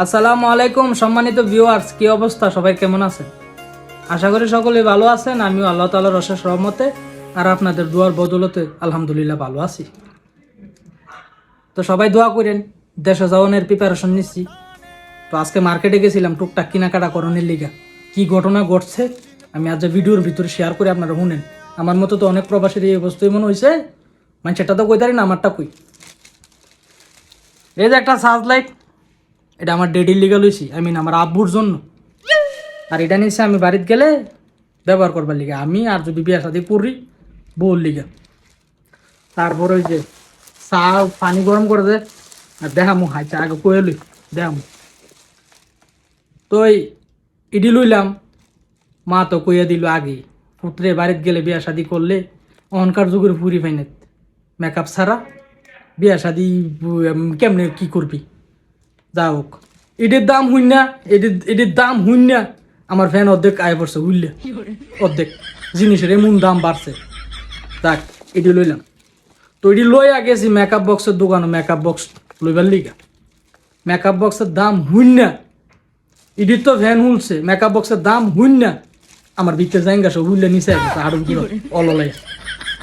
আসসালামু আলাইকুম, সম্মানিত ভিউয়ার্স কি অবস্থা? সবাই কেমন আছেন? আশা করি সকলে ভালো আছেন। আমিও আল্লাহ তালার অশেষ রহমতে আর আপনাদের দোয়ার বদলতে আলহামদুলিল্লাহ ভালো আছি। তো সবাই দোয়া করেন, দেশে যাওয়ানের প্রিপারেশন নিচ্ছি। তো আজকে মার্কেটে গেছিলাম, টুকটাক কেনাকাটা করণের লিগা। কি ঘটনা ঘটছে, আমি আজ ভিডিওর ভিতরে শেয়ার করে, আপনারা শুনেন। আমার মতো তো অনেক প্রবাসীর এই অবস্থায় মনে হয়েছে মানে সেটা তো কইতারি না, আমারটা কই? এই যে একটা সার্চ লাইট এটা আমার ডেডির লিগা লইছি আই মিন আমার আব্বুর জন্য। আর এটা নিচ্ছে আমি বাড়িতে গেলে ব্যবহার করবার লিগে। আমি আর যদি বিয়া শাদি করি, বউর লিগা। তারপর ওই যে চা, পানি গরম করে দে, আর দেখামু, হাই, চা আগে কয়ে লই, দেখামু। তো ইডি লইলাম, মা তো কইয়া দিল আগে, পুত্রে বাড়িতে গেলে বিয়া শাদি করলে অনকার যুগের ফুরি ফাইনে মেকআপ ছাড়া বিয়া শাদি কেমনে কি করবি? যা হোক। এটির দাম হইন না এটির দাম হইন না। আমার ফ্যান অর্ধেক আয় পড়ছে, বুঝলে? অর্ধেক। জিনিসের এমন দাম বাড়ছে। যাক, এটি লইলাম। তো এটি লই গেছি মেকআপ বক্সের দোকানে মেকআপ বক্স লইবার লিগা। মেকআপ বক্সের দাম হইন না। এটির তো ভ্যান হুলছে মেকআপ বক্সের দাম হইন না। আমার বিতে জায়গা সব হুললে নিচে আয় পড়ছে, হাড়ুর কি অললাই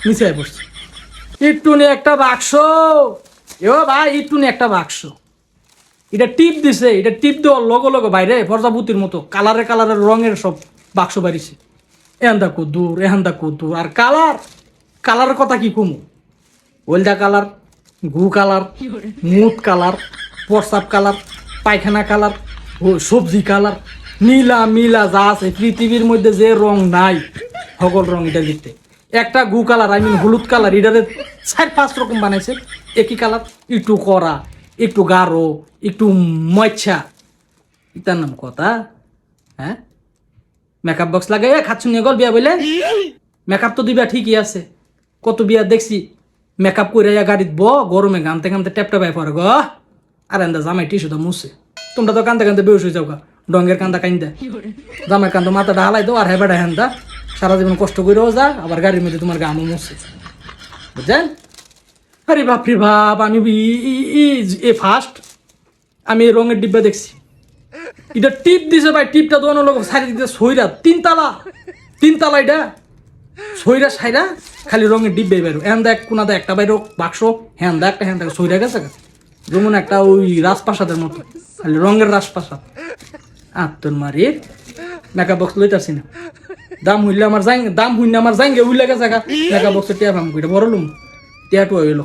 নিচে পড়ছে। একটু নে একটা বাক্স। এ ভাই একটু নে একটা বাক্স। এটা টিপ দিছে এটা টিপ দেওয়ার লগে লগে বাইরে প্রজাপতির মতো কালারে কালারের রঙের সব বাক্স বাড়িছে এহান্দা কুদ্দুর এহান্দা কুদ্দুর আর কালার? কালারের কথা কি কমু? ওলদা কালার গু কালার মুত কালার প্রসাব কালার পায়খানা কালার সবজি কালার নীলা মিলা যা আছে পৃথিবীর মধ্যে যে রং নাই সকল রং এটা লিখতে। একটা গু কালার আই মিন হলুদ কালার এটাতে চার পাঁচ রকম বানাইছে। একই কালার একটু করা। একটু গাঢ় একটু ময়ছা ইতার নাম কথা হ্যাঁ? মেকআপ বক্স লাগাই খাচ্ছু নিয়ে গল বিয়া বলে মেকআপ তো দিবা ঠিকই আছে। কত বিয়া দেখছি মেকআপ করে গাড়িত ব গরমে গানতে গানতে ট্যাপ ট্যাপাই পরে গ। আর এন্দা জামাই টিসু তো মুছে। তোমরা তো কান্দে কান্দে বেউস হয়ে যাও গা। ডঙ্গের কান্দা কান্দা জামাই কান্দো মাথাটা হালাই দাও আর হেবাটা হেন্দা। সারা জীবন কষ্ট করেও যা আবার গাড়ির মধ্যে তোমার গামও মুছে। বুঝছেন? আরে বাপ রে বাপ আমি এ ফার্স্ট আমি রঙের ডিব্বা দেখছি। এটা টিপ দিছে ভাই টিপটা দোনো লোক সাইড দিতে সইরা তিনতলা। তিনতলা এটা। সইরা সাইরা খালি রঙের ডিব্বে বেরো হ্যান দেখ কোনা দেখ একটা বাইরো বাক্স হ্যান দেখ একটা হ্যান দেখ সইরা গেছে গা। যেমন একটা ওই রাজপ্রাসাদের মতো খালি রঙের রাজপ্রাসাদ। আত্মর মারির মেকআপ বক্স লইতাছি না। দাম হইলে আমার যাই দাম হইলে আমার যাইঙ্গে উইলে গেছে গা। মেকআপ বক্সের টিয়া ভাম কইটা বড় লুম। টিয়াটু হইল।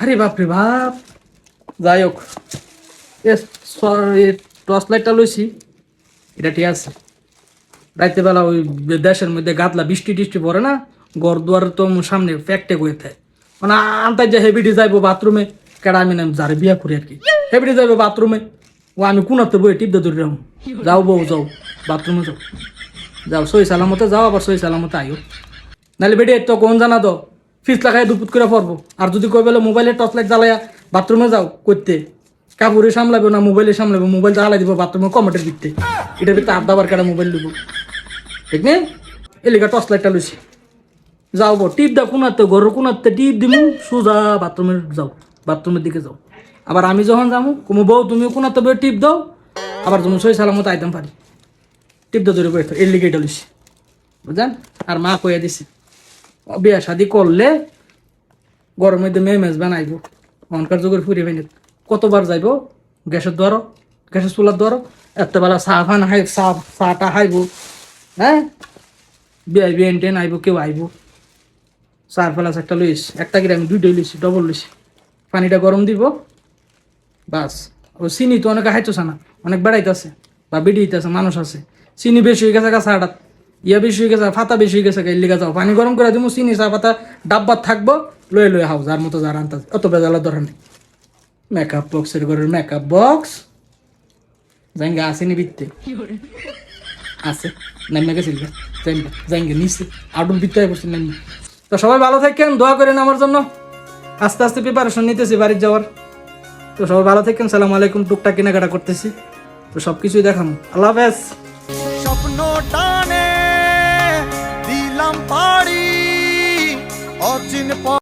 আরে বাপ রে বাপ। যাই হোক টর্চ লাইটটা লইছি, এটা ঠিক আছে। রাইতে বেলা ওই দেশের মধ্যে গাতলা বৃষ্টি টিষ্টি পড়ে না ঘর দুয়ার তো সামনে ফ্যাক্টে করে থাকে। মানে আনতাই যে হেবিটি যাইবো বাথরুমে, কেডা আমি নাম যারে বিয়া করি আর কি। হেবিটি যাইবো বাথরুমে, ও আমি কোনাতে বই টিপ ধরে রাখুন যাও বউ, যাও, বাথরুমে যাও। যাও, সই সালামতে যাও, আবার সই সালামতে আইও। নাহলে বেটি তো কোন জানা তো ফিস লাগাই দুপুত করে পড়ব। আর যদি কই বেলে মোবাইলে টর্চ লাইট জ্বালাইয়া বাথরুমে যাও করতে কাপড়ে সামলাবে না, মোবাইলে সামলাবে, মোবাইল জ্বালাই দিব বাথরুমে কমেটের দিকতে এটার ভিতরে আড্ডা বার কাটা মোবাইল দিব ঠিক নেই? এলিকা টর্চ লাইটটা লইছি। যাও বো টিপ দাও কোনাতে, ঘরের কোনাতে টিপ দিমু, সোজা বাথরুমে যাও বাথরুমের দিকে যাও। আবার আমি যখন যাব কুমু বউ, তুমিও কোনাতে বই টিপ দাও, আবার তুমি সই সালামত আইতাম পারি। টিপ দাও ধরে বই এর লিগে এটা লইছি। বুঝলেন আর মা কইয়া দিছে বিয়া শাদি করলে গরমের মধ্যে মেয়ে মেজ বানাইব। অনকার যুগের ফুরি বানিয়ে কতবার যাইব? গ্যাসের দ্বার গ্যাসের চুলার দ্বার এত বেলা চা ফান হাই চা, চাটা খাইব হ্যাঁ? বিয়া বিয়ান টেন আইব, কেউ আইব। চার ফেলাস একটা লইস, একটা কিনে আমি দুইটাই লইছি ডবল লইছি। পানিটা গরম দিব, বাস। ও চিনি তো অনেকে খাইতেছে না, অনেক বেড়াইতেছে বা বেড়িয়েছে মানুষ আছে। চিনি বেশি হয়ে গেছে গা, চাটা। ইয়া বেশি হয়ে গেছে ফাতা বেশি হয়ে গেছে লিগা যাও। পানি গরম করে দিব চিনি চা পাতা ডাব্বা থাকব লয়ে লয়ে হাও যার মতো যার আনতে অত বেজালার দরকার নেই। মেকআপ বক্সের ঘরের মেকআপ বক্স জাইঙ্গা আসেনি বিত্তে আছে। নামিয়ে গেছিল জাইঙ্গা জাইঙ্গা নিচে। আউটডোর বিত্তে বসে নামি তো সবাই ভালো থাকেন দোয়া করেন আমার জন্য। আস্তে আস্তে প্রিপারেশন নিতেছি বাড়ির যাওয়ার। তো সবাই ভালো থাকেন সালাম আলাইকুম টুকটাক কেনাকাটা করতেছি। তো সব কিছুই দেখাম। আল্লাহ হাফেজ। স্বপ্ন টানে দিলাম পাড়ি অচিন